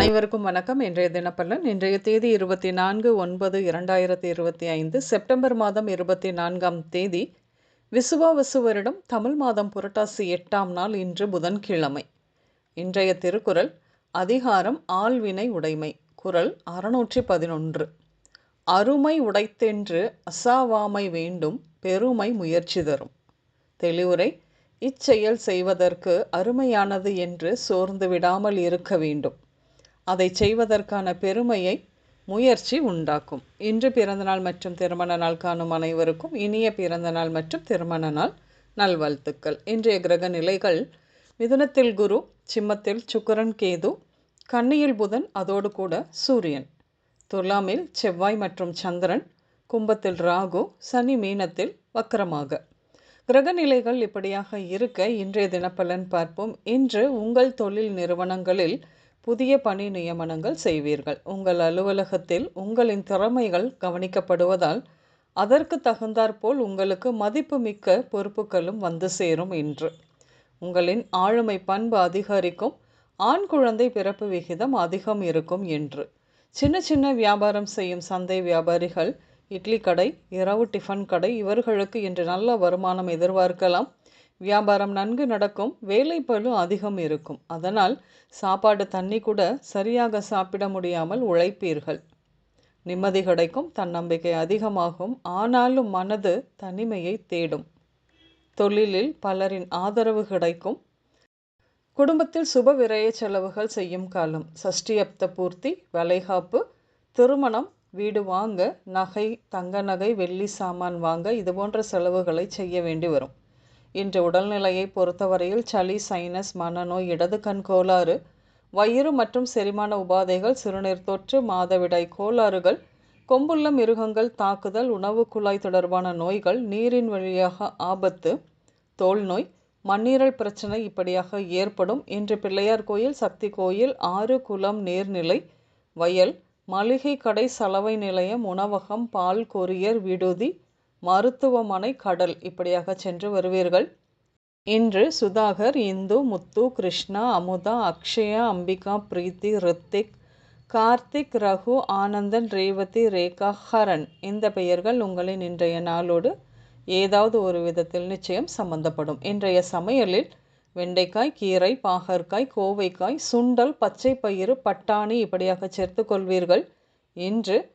அனைவருக்கும் வணக்கம். இன்றைய தினப்பலன் இன்றைய தேதி இருபத்தி நான்கு ஒன்பது இரண்டாயிரத்தி இருபத்தி ஐந்து செப்டம்பர் மாதம் இருபத்தி நான்காம் தேதி விசுவாவசு வருடம் தமிழ் மாதம் புரட்டாசி எட்டாம் நாள் இன்று புதன்கிழமை. இன்றைய திருக்குறள் அதிகாரம் ஆள்வினை உடைமை குரல் அறுநூற்றி பதினொன்று. அருமை உடைத்தென்று அசாவாமை வேண்டும் பெருமை முயற்சி தரும். தெளிவுரை இச்செயல் செய்வதற்கு அருமையானது என்று சோர்ந்து விடாமல் இருக்க வேண்டும். அதை செய்வதற்கான பெருமையை முயற்சி உண்டாக்கும். இன்று பிறந்தநாள் மற்றும் திருமண நாள் காணும் அனைவருக்கும் இனிய பிறந்தநாள் மற்றும் திருமண நாள் நல்வாழ்த்துக்கள். இன்றைய கிரக நிலைகள் மிதுனத்தில் குரு சிம்மத்தில் சுக்கரன் கேது கன்னியில் புதன் அதோடு கூட சூரியன். துலாமில் செவ்வாய் மற்றும் சந்திரன் கும்பத்தில் ராகு சனி மீனத்தில் வக்கரமாக. கிரகநிலைகள் இப்படியாக இருக்க இன்றைய தினப்பலன் பார்ப்போம். இன்று உங்கள் தொழில் நிறுவனங்களில் புதிய பணி நியமனங்கள் செய்வீர்கள். உங்கள் அலுவலகத்தில் உங்களின் திறமைகள் கவனிக்கப்படுவதால் அதற்கு தகுந்தாற்போல் உங்களுக்கு மதிப்புமிக்க பொறுப்புகளும் வந்து சேரும் இன்று. உங்களின் ஆளுமை பண்பு அதிகரிக்கும் ஆண் குழந்தை பிறப்பு விகிதம் அதிகம் இருக்கும் என்று சின்ன சின்ன வியாபாரம் செய்யும் சந்தை வியாபாரிகள் இட்லி கடை இரவு டிஃபன் கடை இவர்களுக்கு இன்று நல்ல வருமானம் எதிர்பார்க்கலாம். வியாபாரம் நன்கு நடக்கும் வேலைப்பளு அதிகம் இருக்கும். அதனால் சாப்பாடு தண்ணி கூட சரியாக சாப்பிட முடியாமல் உழைப்பீர்கள். நிம்மதி கிடைக்கும் தன்னம்பிக்கை அதிகமாகும் ஆனாலும் மனது தனிமையை தேடும். தொழிலில் பலரின் ஆதரவு கிடைக்கும். குடும்பத்தில் சுப விரய செலவுகள் செய்யும் காலம். சஷ்டியப்த பூர்த்தி வளைகாப்பு திருமணம் வீடு வாங்க நகை தங்க நகை வெள்ளி சாமான் வாங்க இது போன்ற செலவுகளை செய்ய வேண்டி வரும். இன்று உடல்நிலையை பொறுத்தவரையில் சளி சைனஸ் மனநோய் இடது கண் கோளாறு வயிறு மற்றும் செரிமான உபாதைகள் சிறுநீர் தொற்று மாதவிடாய் கோளாறுகள் கொம்புள்ள மிருகங்கள் தாக்குதல் உணவு குழாய் தொடர்பான நோய்கள் நீரின் வழியாக ஆபத்து தோல் நோய் மண்ணீரல் பிரச்சனை இப்படியாக ஏற்படும். இன்று பிள்ளையார் கோயில் சக்தி கோயில் ஆறு குளம் நீர்நிலை வயல் மளிகை கடை சலவை நிலையம் உணவகம் பால் கொரியர் விடுதி மருத்துவமனை கடல். இப்படியாக சென்று வருவீர்கள். இன்று சுதாகர் இந்து முத்து கிருஷ்ணா அமுதா அக்ஷயா அம்பிகா பிரீத்தி ரித்திக் கார்த்திக் ரகு ஆனந்தன் ரேவதி ரேகா ஹரன் இந்த பெயர்கள் உங்களின் இன்றைய நாளோடு ஏதாவது ஒரு விதத்தில் நிச்சயம் சம்பந்தப்படும். இன்றைய சமையலில் வெண்டைக்காய் கீரை பாகற்காய் கோவைக்காய் சுண்டல் பச்சை பயிறு பட்டாணி இப்படியாக சேர்த்து கொள்வீர்கள். இன்று